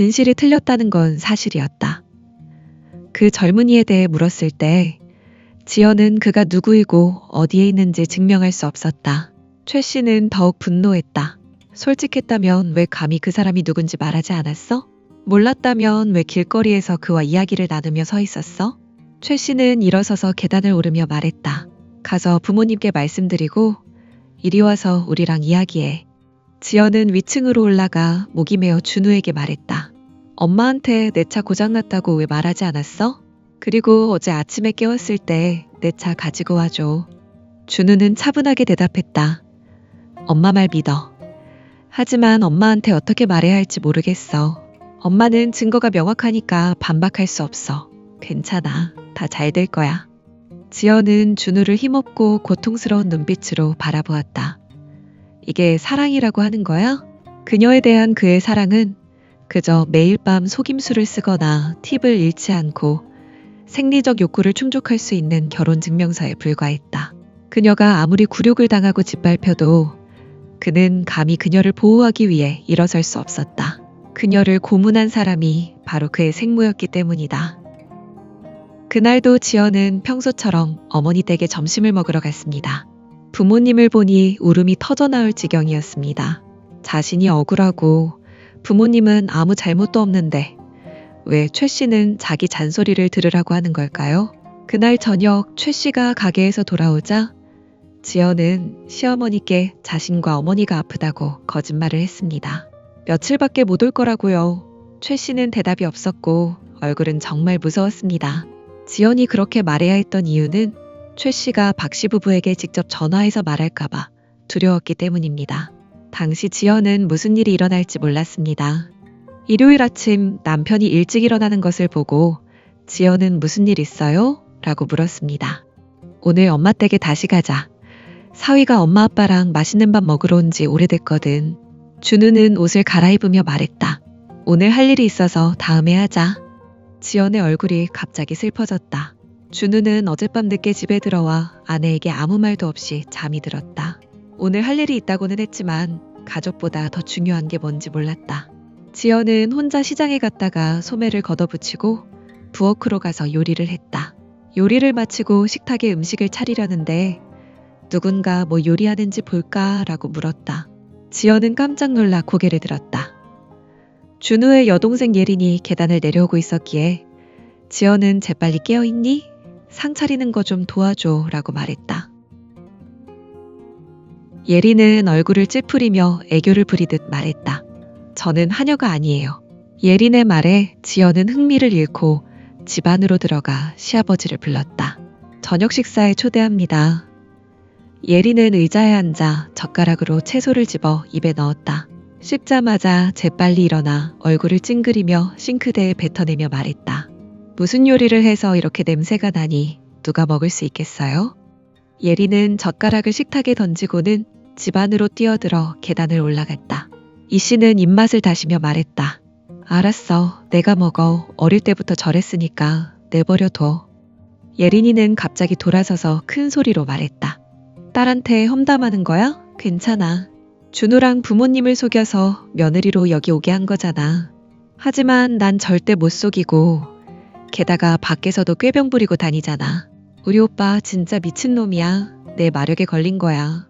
진실이 틀렸다는 건 사실이었다. 그 젊은이에 대해 물었을 때 지연은 그가 누구이고 어디에 있는지 증명할 수 없었다. 최 씨는 더욱 분노했다. 솔직했다면 왜 감히 그 사람이 누군지 말하지 않았어? 몰랐다면 왜 길거리에서 그와 이야기를 나누며 서 있었어? 최 씨는 일어서서 계단을 오르며 말했다. 가서 부모님께 말씀드리고 이리 와서 우리랑 이야기해. 지연은 위층으로 올라가 목이 메어 준우에게 말했다. 엄마한테 내 차 고장났다고 왜 말하지 않았어? 그리고 어제 아침에 깨웠을 때 내 차 가지고 와줘. 준우는 차분하게 대답했다. 엄마 말 믿어. 하지만 엄마한테 어떻게 말해야 할지 모르겠어. 엄마는 증거가 명확하니까 반박할 수 없어. 괜찮아. 다 잘 될 거야. 지연은 준우를 힘없고 고통스러운 눈빛으로 바라보았다. 이게 사랑이라고 하는 거야? 그녀에 대한 그의 사랑은 그저 매일 밤 속임수를 쓰거나 팁을 잃지 않고 생리적 욕구를 충족할 수 있는 결혼 증명서에 불과했다. 그녀가 아무리 굴욕을 당하고 짓밟혀도 그는 감히 그녀를 보호하기 위해 일어설 수 없었다. 그녀를 고문한 사람이 바로 그의 생모였기 때문이다. 그날도 지연은 평소처럼 어머니 댁에 점심을 먹으러 갔습니다. 부모님을 보니 울음이 터져나올 지경이었습니다. 자신이 억울하고 부모님은 아무 잘못도 없는데 왜 최 씨는 자기 잔소리를 들으라고 하는 걸까요? 그날 저녁 최 씨가 가게에서 돌아오자 지연은 시어머니께 자신과 어머니가 아프다고 거짓말을 했습니다. 며칠밖에 못 올 거라고요. 최 씨는 대답이 없었고 얼굴은 정말 무서웠습니다. 지연이 그렇게 말해야 했던 이유는 최 씨가 박 씨 부부에게 직접 전화해서 말할까봐 두려웠기 때문입니다. 당시 지연은 무슨 일이 일어날지 몰랐습니다. 일요일 아침 남편이 일찍 일어나는 것을 보고 지연은 무슨 일 있어요? 라고 물었습니다. 오늘 엄마 댁에 다시 가자. 사위가 엄마 아빠랑 맛있는 밥 먹으러 온 지 오래됐거든. 준우는 옷을 갈아입으며 말했다. 오늘 할 일이 있어서 다음에 하자. 지연의 얼굴이 갑자기 슬퍼졌다. 준우는 어젯밤 늦게 집에 들어와 아내에게 아무 말도 없이 잠이 들었다. 오늘 할 일이 있다고는 했지만 가족보다 더 중요한 게 뭔지 몰랐다. 지연은 혼자 시장에 갔다가 소매를 걷어붙이고 부엌으로 가서 요리를 했다. 요리를 마치고 식탁에 음식을 차리려는데 누군가 뭐 요리하는지 볼까라고 물었다. 지연은 깜짝 놀라 고개를 들었다. 준우의 여동생 예린이 계단을 내려오고 있었기에 지연은 재빨리 깨어있니? 상 차리는 거 좀 도와줘 라고 말했다. 예린은 얼굴을 찌푸리며 애교를 부리듯 말했다. 저는 하녀가 아니에요. 예린의 말에 지연은 흥미를 잃고 집 안으로 들어가 시아버지를 불렀다. 저녁 식사에 초대합니다. 예린은 의자에 앉아 젓가락으로 채소를 집어 입에 넣었다. 씹자마자 재빨리 일어나 얼굴을 찡그리며 싱크대에 뱉어내며 말했다. 무슨 요리를 해서 이렇게 냄새가 나니 누가 먹을 수 있겠어요? 예린은 젓가락을 식탁에 던지고는 집 안으로 뛰어들어 계단을 올라갔다. 이 씨는 입맛을 다시며 말했다. 알았어. 내가 먹어. 어릴 때부터 저랬으니까 내버려둬. 예린이는 갑자기 돌아서서 큰 소리로 말했다. 딸한테 험담하는 거야? 괜찮아. 준우랑 부모님을 속여서 며느리로 여기 오게 한 거잖아. 하지만 난 절대 못 속이고, 게다가 밖에서도 꾀병 부리고 다니잖아. 우리 오빠 진짜 미친놈이야. 내 마력에 걸린 거야.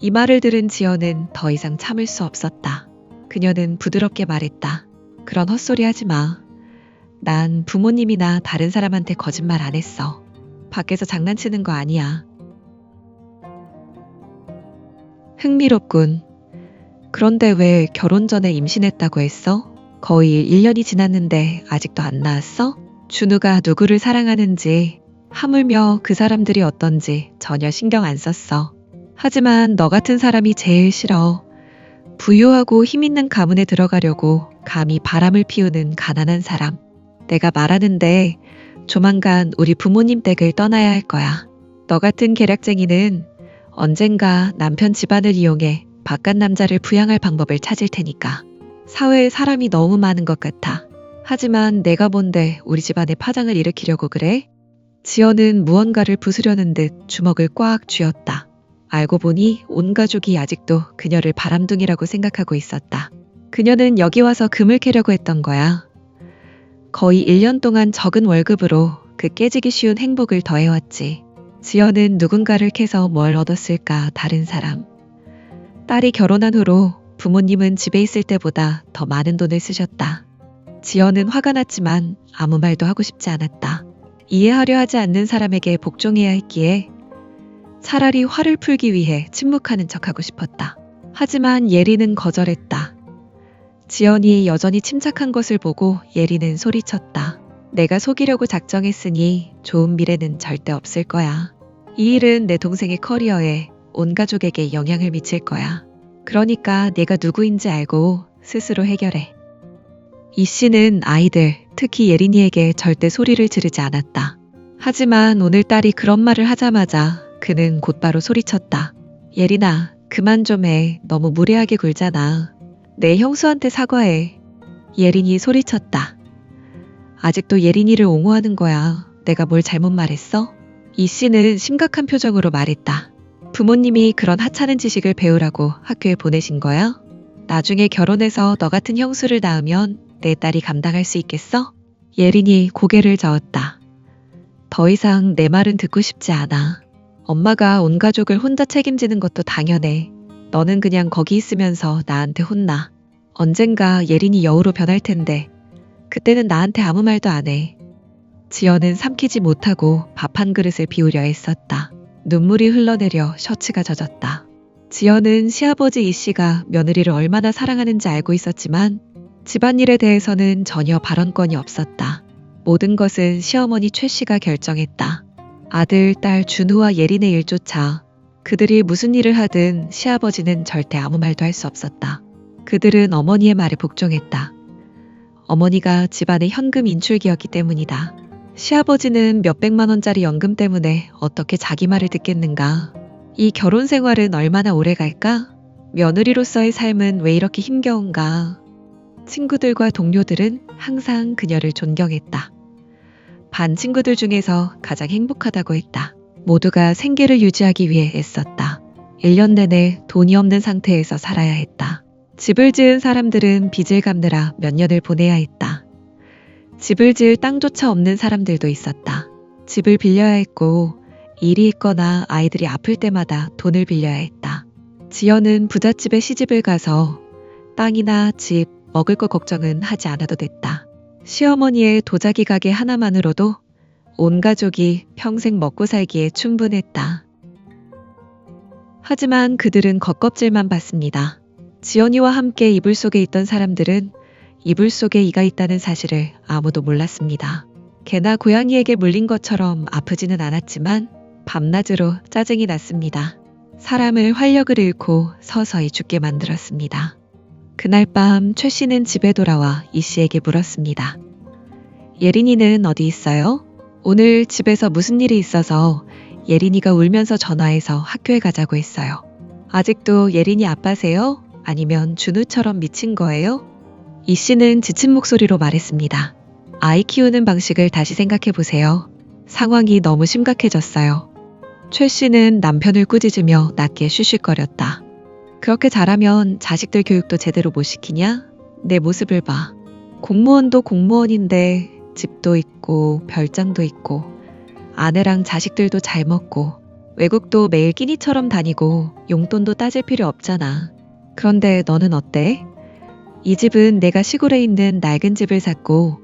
이 말을 들은 지연은 더 이상 참을 수 없었다. 그녀는 부드럽게 말했다. 그런 헛소리 하지 마. 난 부모님이나 다른 사람한테 거짓말 안 했어. 밖에서 장난치는 거 아니야. 흥미롭군. 그런데 왜 결혼 전에 임신했다고 했어? 거의 1년이 지났는데 아직도 안 나왔어? 준우가 누구를 사랑하는지, 하물며 그 사람들이 어떤지 전혀 신경 안 썼어. 하지만 너 같은 사람이 제일 싫어. 부유하고 힘 있는 가문에 들어가려고 감히 바람을 피우는 가난한 사람. 내가 말하는데 조만간 우리 부모님 댁을 떠나야 할 거야. 너 같은 계략쟁이는 언젠가 남편 집안을 이용해 바깥 남자를 부양할 방법을 찾을 테니까. 사회에 사람이 너무 많은 것 같아. 하지만 내가 뭔데 우리 집안에 파장을 일으키려고 그래? 지연은 무언가를 부수려는 듯 주먹을 꽉 쥐었다. 알고 보니 온 가족이 아직도 그녀를 바람둥이라고 생각하고 있었다. 그녀는 여기 와서 금을 캐려고 했던 거야. 거의 1년 동안 적은 월급으로 그 깨지기 쉬운 행복을 더해왔지. 지연은 누군가를 캐서 뭘 얻었을까 다른 사람. 딸이 결혼한 후로 부모님은 집에 있을 때보다 더 많은 돈을 쓰셨다. 지연은 화가 났지만 아무 말도 하고 싶지 않았다. 이해하려 하지 않는 사람에게 복종해야 했기에 차라리 화를 풀기 위해 침묵하는 척하고 싶었다. 하지만 예리는 거절했다. 지연이 여전히 침착한 것을 보고 예리는 소리쳤다. 내가 속이려고 작정했으니 좋은 미래는 절대 없을 거야. 이 일은 내 동생의 커리어에 온 가족에게 영향을 미칠 거야. 그러니까 내가 누구인지 알고 스스로 해결해. 이 씨는 아이들, 특히 예린이에게 절대 소리를 지르지 않았다. 하지만 오늘 딸이 그런 말을 하자마자 그는 곧바로 소리쳤다. 예린아, 그만 좀 해. 너무 무례하게 굴잖아. 내 형수한테 사과해. 예린이 소리쳤다. 아직도 예린이를 옹호하는 거야. 내가 뭘 잘못 말했어? 이 씨는 심각한 표정으로 말했다. 부모님이 그런 하찮은 지식을 배우라고 학교에 보내신 거야? 나중에 결혼해서 너 같은 형수를 낳으면 내 딸이 감당할 수 있겠어? 예린이 고개를 저었다. 더 이상 내 말은 듣고 싶지 않아. 엄마가 온 가족을 혼자 책임지는 것도 당연해. 너는 그냥 거기 있으면서 나한테 혼나. 언젠가 예린이 여우로 변할 텐데, 그때는 나한테 아무 말도 안 해. 지연은 삼키지 못하고 밥 한 그릇을 비우려 했었다. 눈물이 흘러내려 셔츠가 젖었다. 지연은 시아버지 이 씨가 며느리를 얼마나 사랑하는지 알고 있었지만 집안일에 대해서는 전혀 발언권이 없었다. 모든 것은 시어머니 최 씨가 결정했다. 아들, 딸 준우와 예린의 일조차 그들이 무슨 일을 하든 시아버지는 절대 아무 말도 할 수 없었다. 그들은 어머니의 말에 복종했다. 어머니가 집안의 현금 인출기였기 때문이다. 시아버지는 몇백만 원짜리 연금 때문에 어떻게 자기 말을 듣겠는가. 이 결혼 생활은 얼마나 오래 갈까? 며느리로서의 삶은 왜 이렇게 힘겨운가? 친구들과 동료들은 항상 그녀를 존경했다. 반 친구들 중에서 가장 행복하다고 했다. 모두가 생계를 유지하기 위해 애썼다. 1년 내내 돈이 없는 상태에서 살아야 했다. 집을 지은 사람들은 빚을 갚느라 몇 년을 보내야 했다. 집을 지을 땅조차 없는 사람들도 있었다. 집을 빌려야 했고 일이 있거나 아이들이 아플 때마다 돈을 빌려야 했다. 지연은 부잣집에 시집을 가서 땅이나 집, 먹을 것 걱정은 하지 않아도 됐다. 시어머니의 도자기 가게 하나만으로도 온 가족이 평생 먹고 살기에 충분했다. 하지만 그들은 겉껍질만 봤습니다. 지연이와 함께 이불 속에 있던 사람들은 이불 속에 이가 있다는 사실을 아무도 몰랐습니다. 개나 고양이에게 물린 것처럼 아프지는 않았지만 밤낮으로 짜증이 났습니다. 사람을 활력을 잃고 서서히 죽게 만들었습니다. 그날 밤 최 씨는 집에 돌아와 이 씨에게 물었습니다. 예린이는 어디 있어요? 오늘 집에서 무슨 일이 있어서 예린이가 울면서 전화해서 학교에 가자고 했어요. 아직도 예린이 아빠세요? 아니면 준우처럼 미친 거예요? 이 씨는 지친 목소리로 말했습니다. 아이 키우는 방식을 다시 생각해 보세요. 상황이 너무 심각해졌어요. 최 씨는 남편을 꾸짖으며 낮게 쉬쉬거렸다. 그렇게 잘하면 자식들 교육도 제대로 못 시키냐? 내 모습을 봐. 공무원도 공무원인데 집도 있고 별장도 있고 아내랑 자식들도 잘 먹고 외국도 매일 끼니처럼 다니고 용돈도 따질 필요 없잖아. 그런데 너는 어때? 이 집은 내가 시골에 있는 낡은 집을 샀고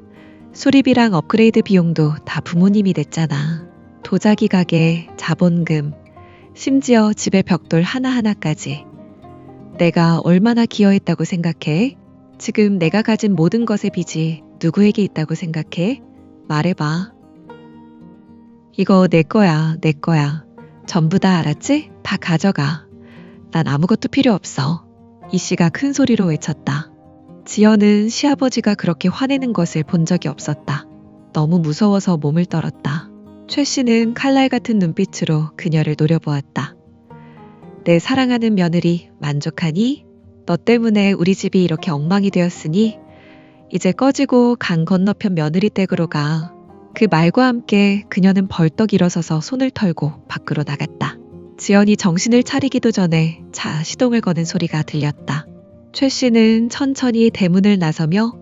수리비랑 업그레이드 비용도 다 부모님이 냈잖아. 도자기 가게, 자본금, 심지어 집의 벽돌 하나하나까지. 내가 얼마나 기여했다고 생각해? 지금 내가 가진 모든 것의 빚이 누구에게 있다고 생각해? 말해봐. 이거 내 거야, 내 거야. 전부 다 알았지? 다 가져가. 난 아무것도 필요 없어. 이 씨가 큰 소리로 외쳤다. 지연은 시아버지가 그렇게 화내는 것을 본 적이 없었다. 너무 무서워서 몸을 떨었다. 최 씨는 칼날 같은 눈빛으로 그녀를 노려보았다. 내 사랑하는 며느리 만족하니? 너 때문에 우리 집이 이렇게 엉망이 되었으니 이제 꺼지고 강 건너편 며느리 댁으로 가. 그 말과 함께 그녀는 벌떡 일어서서 손을 털고 밖으로 나갔다. 지연이 정신을 차리기도 전에 차 시동을 거는 소리가 들렸다. 최 씨는 천천히 대문을 나서며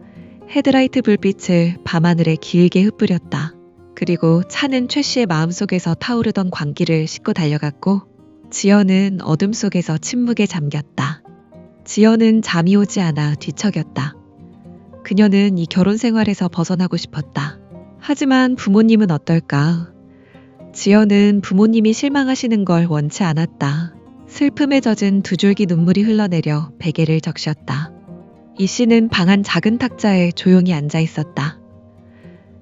헤드라이트 불빛을 밤하늘에 길게 흩뿌렸다. 그리고 차는 최 씨의 마음속에서 타오르던 광기를 싣고 달려갔고 지연은 어둠 속에서 침묵에 잠겼다. 지연은 잠이 오지 않아 뒤척였다. 그녀는 이 결혼 생활에서 벗어나고 싶었다. 하지만 부모님은 어떨까? 지연은 부모님이 실망하시는 걸 원치 않았다. 슬픔에 젖은 두 줄기 눈물이 흘러내려 베개를 적셨다. 이 씨는 방 안 작은 탁자에 조용히 앉아 있었다.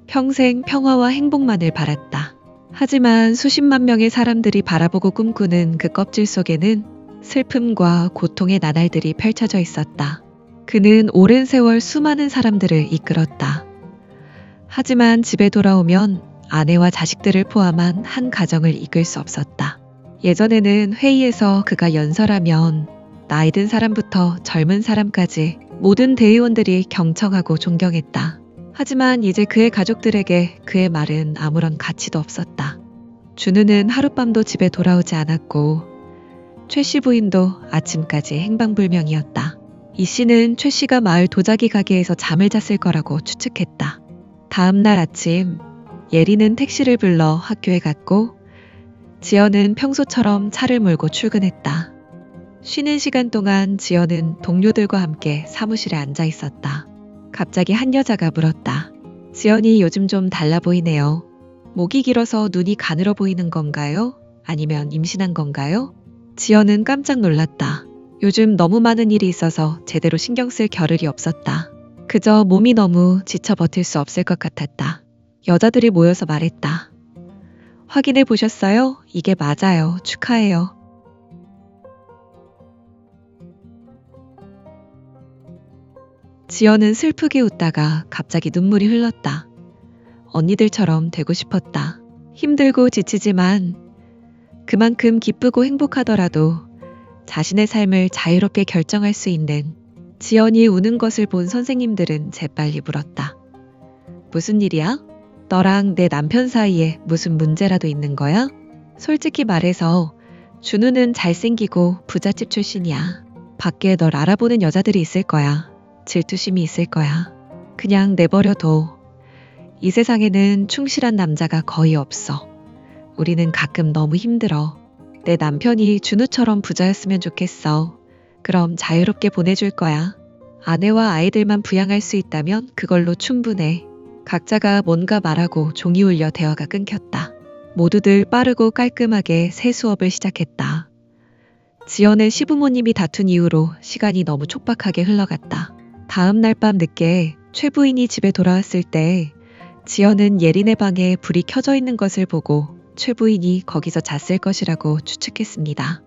평생 평화와 행복만을 바랐다. 하지만 수십만 명의 사람들이 바라보고 꿈꾸는 그 껍질 속에는 슬픔과 고통의 나날들이 펼쳐져 있었다. 그는 오랜 세월 수많은 사람들을 이끌었다. 하지만 집에 돌아오면 아내와 자식들을 포함한 한 가정을 이끌 수 없었다. 예전에는 회의에서 그가 연설하면 나이 든 사람부터 젊은 사람까지 모든 대의원들이 경청하고 존경했다. 하지만 이제 그의 가족들에게 그의 말은 아무런 가치도 없었다. 준우는 하룻밤도 집에 돌아오지 않았고 최 씨 부인도 아침까지 행방불명이었다. 이 씨는 최 씨가 마을 도자기 가게에서 잠을 잤을 거라고 추측했다. 다음 날 아침 예리는 택시를 불러 학교에 갔고 지연은 평소처럼 차를 몰고 출근했다. 쉬는 시간 동안 지연은 동료들과 함께 사무실에 앉아 있었다. 갑자기 한 여자가 물었다. 지연이 요즘 좀 달라 보이네요. 목이 길어서 눈이 가늘어 보이는 건가요? 아니면 임신한 건가요? 지연은 깜짝 놀랐다. 요즘 너무 많은 일이 있어서 제대로 신경 쓸 겨를이 없었다. 그저 몸이 너무 지쳐 버틸 수 없을 것 같았다. 여자들이 모여서 말했다. 확인해 보셨어요? 이게 맞아요. 축하해요. 지연은 슬프게 웃다가 갑자기 눈물이 흘렀다. 언니들처럼 되고 싶었다. 힘들고 지치지만 그만큼 기쁘고 행복하더라도 자신의 삶을 자유롭게 결정할 수 있는 지연이 우는 것을 본 선생님들은 재빨리 물었다. 무슨 일이야? 너랑 내 남편 사이에 무슨 문제라도 있는 거야? 솔직히 말해서 준우는 잘생기고 부잣집 출신이야. 밖에 널 알아보는 여자들이 있을 거야. 질투심이 있을 거야. 그냥 내버려둬. 이 세상에는 충실한 남자가 거의 없어. 우리는 가끔 너무 힘들어. 내 남편이 준우처럼 부자였으면 좋겠어. 그럼 자유롭게 보내줄 거야. 아내와 아이들만 부양할 수 있다면 그걸로 충분해. 각자가 뭔가 말하고 종이 울려 대화가 끊겼다. 모두들 빠르고 깔끔하게 새 수업을 시작했다. 지연의 시부모님이 다툰 이후로 시간이 너무 촉박하게 흘러갔다. 다음 날 밤 늦게 최 부인이 집에 돌아왔을 때 지연은 예린의 방에 불이 켜져 있는 것을 보고 최 부인이 거기서 잤을 것이라고 추측했습니다.